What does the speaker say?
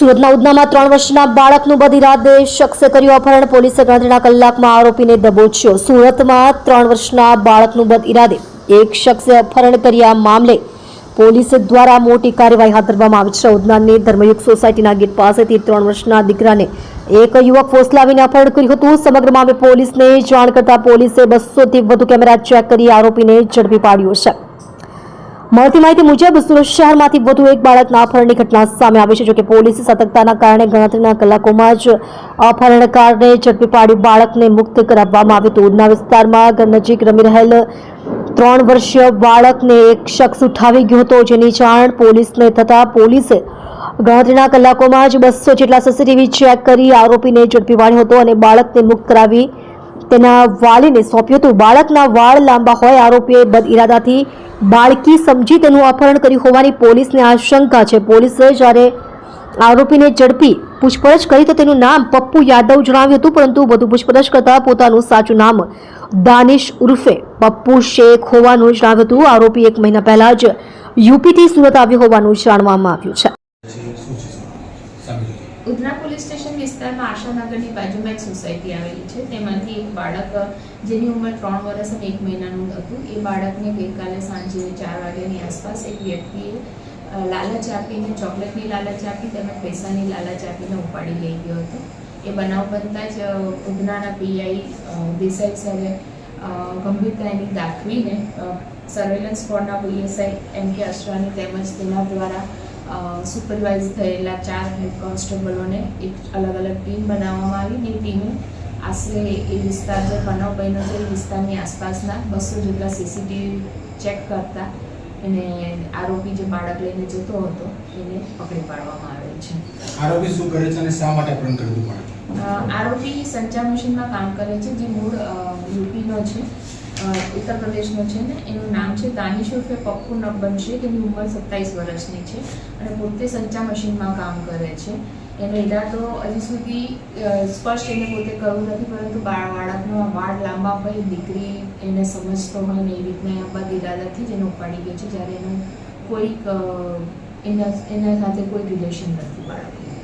સુરતના ઉધનામાં ત્રણ વર્ષના બાળકનું બધી રાતે શખ્સે કર્યું અપહરણ. પોલીસે ગણતરીના કલાકમાં આરોપીને દબોચ્યો. સુરતમાં ત્રણ વર્ષના બાળકનું બદ ઇરાદે એક શખ્સે અપહરણ કર્યા મામલે પોલીસ દ્વારા મોટી કાર્યવાહી હાથ ધરવામાં આવી છે. ઉધનાની ધર્મયુગ સોસાયટીના ગેટ પાસેથી ત્રણ વર્ષના દીકરાને એક યુવક ફોસલાવીને અપહરણ કર્યું હતું. સમગ્ર મામલે પોલીસને જાણ કરતા પોલીસે બસોથી વધુ કેમેરા ચેક કરી આરોપીને ઝડપી પાડ્યો છે. મળતી માહિતી મુજબ સુરત શહેરમાંથી વધુ એક બાળકના અપહરણની ઘટના સામે આવી છે જોકે પોલીસે સતર્કતાના કારણે ગણતરીના કલાકોમાં જ અપહરણકારને ઝડપી પાડી બાળકને મુક્ત કરાવવામાં આવ્યું હતું. ઉધના વિસ્તારમાં ઘર નજીક રમી રહેલ ત્રણ વર્ષીય બાળકને એક શખ્સ ઉઠાવી ગયો હતો, જેની જાણ પોલીસને થતાં પોલીસે ગણતરીના કલાકોમાં જ બસો જેટલા સીસીટીવી ચેક કરી આરોપીને ઝડપી પાડ્યો હતો અને બાળકને મુક્ત કરાવી તેના વાલીને સોંપ્યું હતું. બાળકના વાળ લાંબા હોય, આરોપીએ બદ ઇરાદાથી બાળકી સમજી તેનું અપહરણ કર્યું હોવાની પોલીસને આશંકા છે. પોલીસે જ્યારે આરોપીને ઝડપી પૂછપરછ કરી તો તેનું નામ પપ્પુ યાદવ જણાવ્યું હતું, પરંતુ વધુ પૂછપરછ કરતા પોતાનું સાચું નામ દાનિશ ઉર્ફે પપ્પુ શેખ હોવાનું જણાવ્યું હતું. આરોપી એક મહિના પહેલા જ યુપીથી સુરત આવ્યો હોવાનું જાણવામાં આવ્યું છે. વિસ્તારમાં આશાનગરની બાજુમાં એક સોસાયટી આવેલી છે. તેમાંથી એક બાળક જેની ઉંમર ત્રણ વર્ષ અને એક મહિનાનું હતું. એ બાળકને ગઈકાલે સાંજે ચાર વાગ્યાની આસપાસ એક વ્યક્તિએ લાલચ આપીને ચોકલેટની લાલચ આપી તેમજ પૈસાની લાલચ આપીને ઉપાડી લઈ ગયો હતો. એ બનાવ બનતા જ ઉધનાના પીઆઈ દેસાઈ સરે અ, ગંભીરતા એની દાખવીને સર્વેલન્સ સ્કોડના પીએસઆઈ એમ કે અશ્વાની તેમજ તેના દ્વારા સુપરવાઇઝ થયેલા ચાર હેડ કોન્સ્ટેબલોને એક અલગ અલગ ટીમ બનાવવામાં આવી ને ટીમે આશરે એ વિસ્તાર જે બનાવ બન્યો છે એ વિસ્તારની આસપાસના બસો જેટલા સીસીટીવી ચેક કરતા એને આરોપી જે બાળક લઈને જતો હતો એને પકડી પાડવામાં આવેલ છે. આરોપી શું કરે છે અને શા માટે પણ કરવું પડે આરોપી સંચાર મશીનમાં કામ કરે છે જે મૂળ યુપીનો છે. ઉત્તર પ્રદેશનો છે ને, એનું નામ છે દાનિશ ઉર્ફે પપ્પુ નબ્બન છે તેની ઉંમર સત્તાવીસ વર્ષની છે અને પોતે સંચા મશીનમાં કામ કરે છે. એનો ઈરાદો હજી સુધી સ્પષ્ટ એને પોતે કહ્યું નથી, પરંતુ બાળકનો વાળ લાંબા હોય દીકરી એને સમજતો હોય ને એ રીતના બદ ઈરાદાથી જ એને ઉપાડી ગયો છે, જ્યારે એનું કોઈક એના એના સાથે કોઈ રિલેશન નથી બાળકનું.